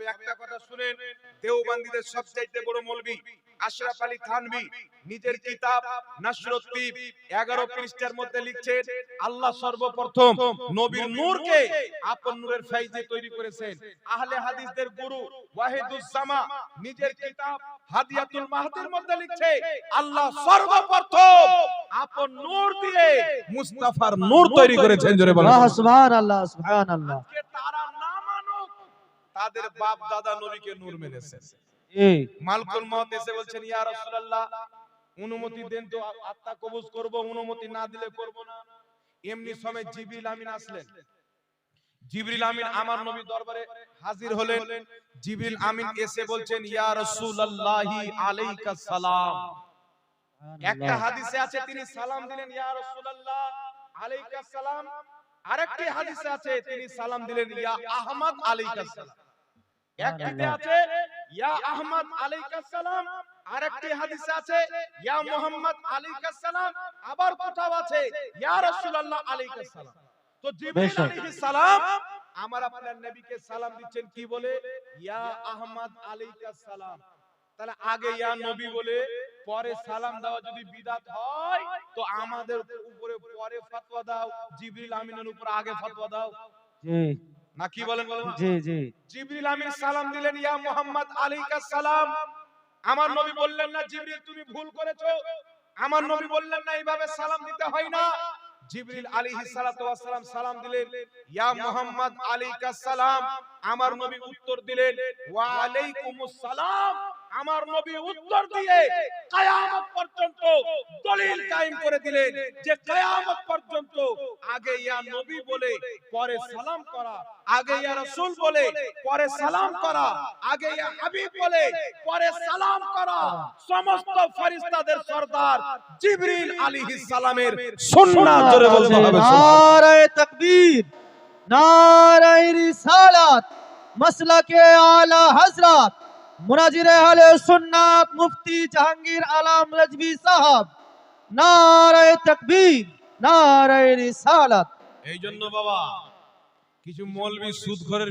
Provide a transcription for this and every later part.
তবে একটা কথা শুনেন দেওবন্দীদের সবচাইতে বড় মৌলবী আশরাফ আলী থানভী নিজের কিতাব নাসরুদ্দীপ 11 পৃষ্ঠার মধ্যে লিখছেন আল্লাহ সর্বপ্রথম নবীর নূরকে আপন নূরের ফাইজে তৈরি করেছেন। আহলে হাদিসদের গুরু ওয়াহিদুস জামা নিজের কিতাব হাদিয়াতুল মাহদির মধ্যে লিখছে আল্লাহ সর্বপ্রথম আপন নূর দিয়ে মুস্তাফার নূর তৈরি করেছেন। জোরে বলেন। সুবহানাল্লাহ। সুবহানাল্লাহ আজকে তারা না মানুক তাদের বাপ দাদা নবীকে নূর মেনেছে এই মালকুল মত এসে বলছেন ইয়া রাসূলুল্লাহ অনুমতি দেন তো আত্মা কবজ করব অনুমতি না দিলে করব না। এমনি সময় জিবরিল আমিন আসলেন। জিবরিল আমিন আমার নবী দরবারে হাজির হলেন। জিবরিল আমিন এসে বলছেন ইয়া রাসূলুল্লাহি আলাইকা সালাম। একটা হাদিসে আছে তিনি সালাম দিলেন ইয়া রাসূলুল্লাহ আলাইকা সালাম। আরেকটি হাদিসে আছে তিনি সালাম দিলেন ইয়া আহমদ আলাইকা সালাম। একটিতে আছে ইয়া আহমদ আলাইকা সালাম আরেকটি হাদিসে আছে ইয়া মুহাম্মদ আলাইকা সালাম আবার কোথাও আছে ইয়া রাসূলুল্লাহ আলাইকা সালাম তো জিবরিল। আলাইহিস সালাম আমার আপনার নবীকে সালাম দিচ্ছেন কি বলে? ইয়া আহমদ আলাইকা সালাম তাহলে আগে ইয়া নবী বলে পরে সালাম দেওয়া যদি বিদাত হয় তো আমাদের উপরে পরে ফতোয়া দাও জিবরিল আমিনের উপর আগে ফতোয়া দাও। জি। না কি বলেন জি জি। জিবরিল আমিন সালাম দিলেন ইয়া মুহাম্মদ আলাইকা সালাম। আমার নবী বললেন না জিবরিল তুমি ভুল করেছ। আমার নবী বললেন না এইভাবে সালাম দিতে হয় না। জিবরিল আলাইহিস সালাতু ওয়াস সালাম সালাম দিলেন ইয়া মুহাম্মদ আলাইকা সালাম। আমার নবী উত্তর দিলেন ওয়া আলাইকুমুস সালাম। আমার নবী উত্তর দিয়ে কিয়ামত পর্যন্ত দলিল কায়েম করে দিলেন যে কিয়ামত পর্যন্ত আগে ইয়া নবী বলে পরে সালাম করা। আগে ইয়া রাসূল বলে পরে সালাম করা। আগে ইয়া হাবিব বলে পরে সালাম করা। সমস্ত ফেরেশতাদের সরদার জিবরিল আলাইহিস সালামের সুন্নাত। জোরে বলতে হবে নারায়ে তাকবীর নারায়ে রিসালাত মাসলাকে আলা হযরত। জাহাঙ্গীর আলম রাজভী সাহেব, নারায়ে নারায়ে এই জন্য বাবা, কিছু সুদ ঘরের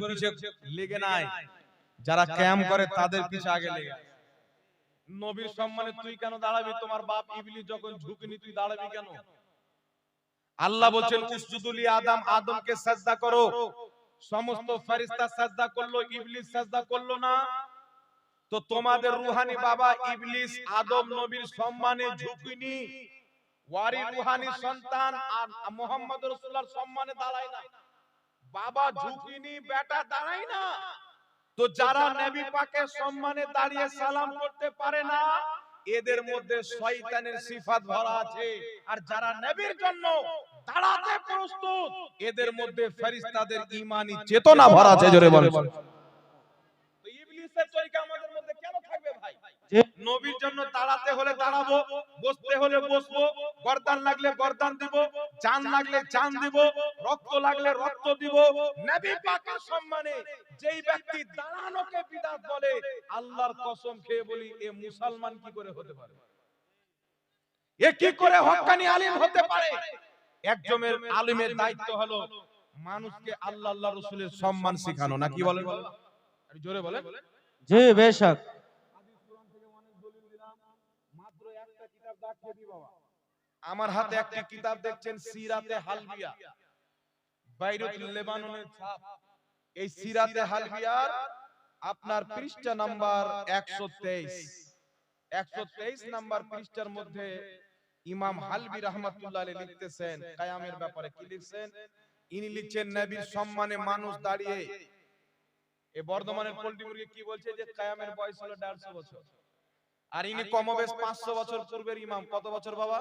লেগে নাই। যারা ক্যাম করে তাদের পিছে আগে লেগে নবীর সম্মানে তুই কেন দাঁড়াবি? তোমার বাপ ইবলিস যখন ঝুঁকিনি, তুই দাঁড়াবি কেন? আল্লাহ বলছেন, উসজুদুলি আদম, আদমকে সাজদা করো। সমস্ত ফেরেশতা সাজদা করল, ইবলিস সাজদা করল না। তো তোমাদের রুহানি বাবা ইবলিস, আদম নবীর সম্মানে ঝুঁকিনি। ওয়ারি রুহানি সন্তান আর মোহাম্মদ রাসূলুল্লাহর সম্মানে দাঁড়ায় না। বাবা ঝুঁকিনি, বেটা দাঁড়ায় না। তো যারা নবী পাকের সম্মানে দাঁড়িয়ে সালাম করতে পারে না, এদের মধ্যে শয়তানের সিফাত ভরা আছে। আর যারা নবীর জন্য দাঁড়াতে প্রস্তুত, এদের মধ্যে ফেরেশতাদের ঈমানি চেতনা ভরা আছে। জোরে বলেন তো ইবলিসের তরিকা আমাদের মধ্যে কেন থাকবে ভাই জি। নবীর জন্য দাঁড়াতে হলে দাঁড়াবো বসতে হলে বসবো গর্দান লাগলে গর্দান দিব জান লাগলে জান দিব রক্ত লাগলে রক্ত দিব। নবী পাকের সম্মানে যেই ব্যক্তি দাঁড়ানোকে বিদাত বলে আল্লাহর কসম খেয়ে বলি এ মুসলমান কি করে হতে পারে? এ কি করে হক্কানি আলিম হতে পারে? একজনের আলিমের দায়িত্ব হলো মানুষকে আল্লাহ আল্লাহ রসুলের সম্মান শেখানো না কি বলেন? জোরে বলেন। জি বেশক মাত্র একটা কিতাব দেখিয়ে দিই বাবা আমার হাতে একটা কিতাব দেখছেন সিরাতে হালবিয়া। বাইরুত লেবাননের ছাপ। এই সিরাতে হালবিয়ার আপনার পৃষ্ঠা নাম্বার 123 123 নাম্বার পৃষ্ঠার মধ্যে ইমাম হালবি রাহমাতুল্লাহ আলাইহি লিখতেছেন। কিয়ামের ব্যাপারে কি লিখছেন? ইনি লিখছেন নবীর সম্মানে মানুষ দাঁড়িয়ে। এই বর্ধমানের পোল্ট্রি মুরগি কি বলছে যে কিয়ামের বয়স হলো 150 বছর। আর ইনি কমবেশ পাঁচশো বছর পূর্বের ইমাম। কত বছর বাবা?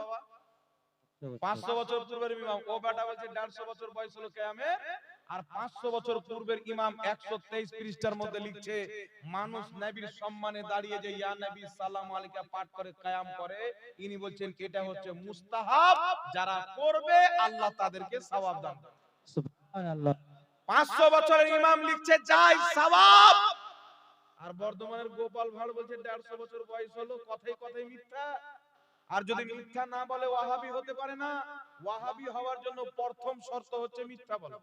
পাঁচশো বছর পূর্বের ইমাম। ও বেটা বলছে দেড়শো বছর বয়স হলো কেয়ামে। আর পাঁচশো বছর পূর্বের ইমাম একশো তেইশ পৃষ্ঠার মধ্যে লিখছে মানুষ নবীর সম্মানে দাঁড়িয়ে যে ইয়া নবী সালাম আলাইকা পাঠ করে কায়াম করে। ইনি বলছেন এটা হচ্ছে মুস্তাহাব। যারা করবে আল্লাহ তাদেরকে সওয়াব দান করবে। সুবহানাল্লাহ। পাঁচশো বছরের ইমাম লিখছে যাই সওয়াব। আর বর্ধমানের গোপাল ভাঁড় বলছে, দেড়শো বছর বয়স হলো, কথাই কথাই মিথ্যা। আর যদি মিথ্যা না বলে ওয়াহাবি হতে পারে না, ওয়াহাবি হওয়ার জন্য প্রথম শর্ত হচ্ছে মিথ্যা বলা।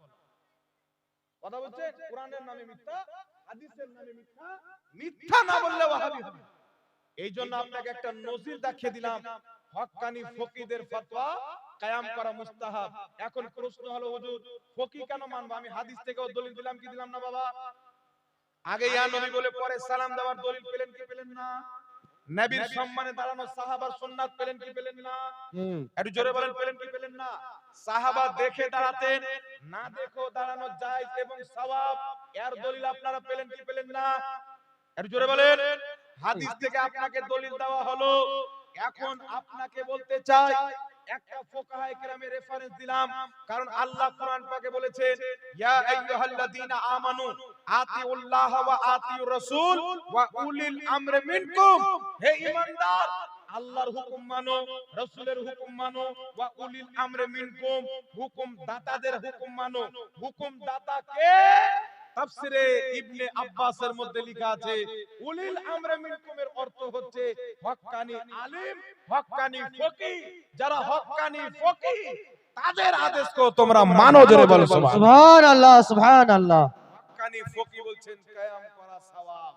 কথা বলছে? কোরআনের নামে মিথ্যা, হাদিসের নামে মিথ্যা মিথ্যা না বললে ওয়াহাবি হবে এই জন্য আপনাকে একটা নজির দেখিয়ে দিলাম হক্কানি ফকিদের ফতোয়া কায়াম করা মুস্তাহাব। এখন প্রশ্ন হলো, হুজুর ফকি কেন মানবো? আমি হাদিস থেকেও দলিল দিলাম, কি দিলাম না বাবা? আগে ইয়া নবী বলে পরে সালাম দেওয়ার দলিল পেলেন কি পেলেন না? নবীর সম্মানে দাঁড়ানো সাহাবার সুন্নাত পেলেন কি পেলেন না? একটু জোরে বলেন পেলেন কি পেলেন না? সাহাবা দেখে দাঁড়াতেন না দেখেও দাঁড়ানো যায় এবং সওয়াব। এর দলিল আপনারা পেলেন কি পেলেন না? একটু জোরে বলেন হাদিস থেকে আপনাকে দলিল দেওয়া হলো। এখন আপনাকে বলতে চাই একটা ফোকাহায়ে কেরামের রেফারেন্স দিলাম। কারণ আল্লাহ কোরআন পাকে বলেছেন ইয়া আইয়ুহাল্লাযীনা আমানু উলিল আব্বাসের মধ্যে লেখা আছে, উলিল আমরি অর্থ হচ্ছে হক্কানি আলিম হক্কানি ফকিহ যারা হক্কানি ফকি, তাদের আদেশকেও তোমরা মানো জোরে বলো সুবহান আল্লাহ হক্কানি ফকিহ বলছেন কায়াম করা সওয়াব।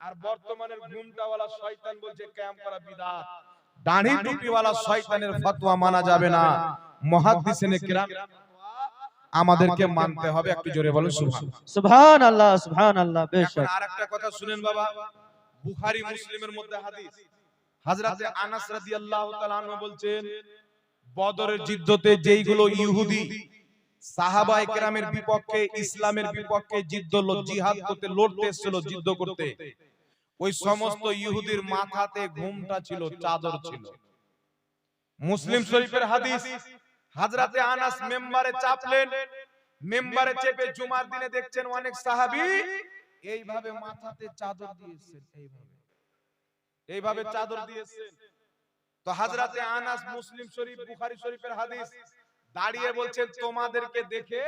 আর বর্তমানের ঘুমটাওয়ালা শয়তান বলছে কায়াম করা বিদআত দাড়ি টুপিওয়ালা শয়তানের ফতোয়া মানা যাবে না। মুহাদ্দিসিনে কিরাম আমাদেরকে মানতে হবে। একটু জোরে বলো সুবহান সুবহান। আল্লাহ সুবহান আল্লাহ এখন বেশক আরেকটা কথা শুনেন বাবা। বুখারী মুসলিমের মধ্যে হাদিস। হযরতে আনাস রাদিয়াল্লাহু তাআলা বলছেন বদরের যুদ্ধতে যেইগুলো ইহুদি সাহাবায়ে কেরামের বিপক্ষে ইসলামের বিপক্ষে যুদ্ধ জিহাদ করতে লড়তে এসেছিল যুদ্ধ করতে। ওই সমস্ত ইহুদির মাথাতে ঘুমটা ছিল চাদর ছিল। মুসলিম শরীফের হাদিস হযরতে আনাস মেম্বারে চাপলেন। মেম্বারে চেপে জুমার দিনে দেখছেন অনেক সাহাবী এইভাবে মাথাতে চাদর দিয়েছেন এইভাবে। এইভাবে। চাদর দিয়েছেন। তো হাজরাতে আনাস মুসলিম শরীফ বুখারী শরীফের হাদিস। দাঁড়িয়ে বলছেন তোমাদেরকে দেখে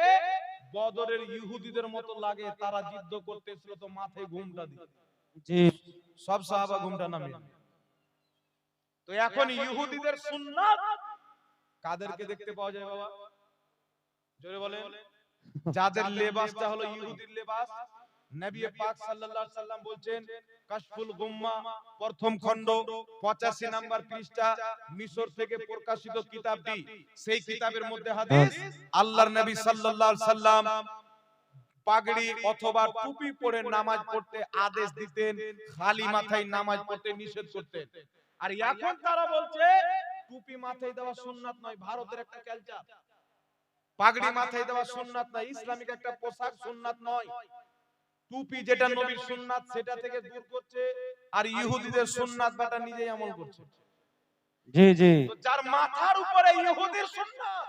বদরের ইহুদিদের মতো লাগে তারা যুদ্ধ করতেছিল তো মাথায় ঘুমটা দিয়ে জি। সব সাহাবা ঘুমটা নামে তো এখন ইহুদিদের সুন্নাত কাদেরকে দেখতে পাওয়া যায় বাবা? জোরে বলেন। যাদের লেবাসটা হলো ইহুদির লেবাস নবী পাক সাল্লাল্লাহু আলাইহি সাল্লাম বলছেন কাশফুল গুম্মা প্রথম খণ্ড 85 নাম্বার পৃষ্ঠা মিশর থেকে প্রকাশিত কিতাবটি সেই কিতাবের মধ্যে হাদিস আল্লাহর নবী সাল্লাল্লাহু আলাইহি সাল্লাম পাগড়ি অথবা টুপি পরে নামাজ পড়তে আদেশ দিতেন খালি মাথায় নামাজ পড়তে নিষেধ করতেন। আর এখন তারা বলছে টুপি মাথায় দেওয়া সুন্নাত নয় ভারতের একটা কালচার পাগড়ি মাথায় দেওয়া সুন্নাত নয় ইসলামিক একটা পোশাক সুন্নাত নয় টুপি যেটা নবীর সুন্নাত সেটা থেকে দূর করছে আর ইহুদিদের সুন্নাত বাটা নিজেই আমল করছে। জি জি। যার মাথার উপরে ইহুদির সুন্নাত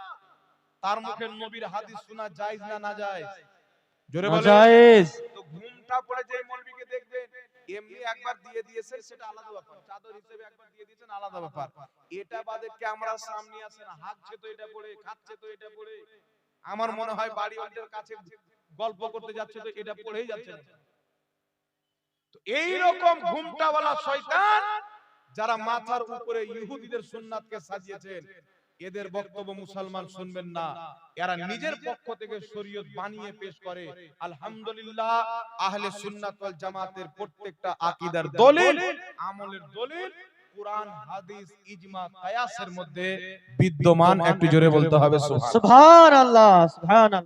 তার মুখে নবীর হাদিস শোনা জায়েজ না না জায়েজ জোরে বলেন জায়েজ তো ঘুমটা পড়ে যে মৌলবীকে দেখবেন এমনি একবার দিয়ে দিয়েছেন সেটা আলাদা ব্যাপার। চাদর হিসেবে একবার দিয়ে দিয়েছেন আলাদা ব্যাপার। এটা বাদে ক্যামেরা সামনে আসে না হাঁকছে তো এটা পড়ে খাচ্ছে তো এটা পড়ে। আমার মনে হয় বাড়িওয়ালদের কাছে গল্প করতে যাচ্ছে তো এটা পড়েই যাচ্ছে। তো এই রকম ঘুমটাওয়ালা শয়তান যারা মাথার উপরে ইহুদিদের সুন্নাতকে সাজিয়েছেন এদের বক্তব্য মুসলমান শুনবেন না। এরা নিজের পক্ষ থেকে শরীয়ত বানিয়ে পেশ করে। আলহামদুলিল্লাহ আহলে সুন্নাত ওয়াল জামাতের প্রত্যেকটা আকীদার দলিল আমলের দলিল কোরআন হাদিস ইজমা কিয়াসের মধ্যে বিদ্যমান একটু জোরে বলতে হবে সুবহান সুবহান আল্লাহ সুবহান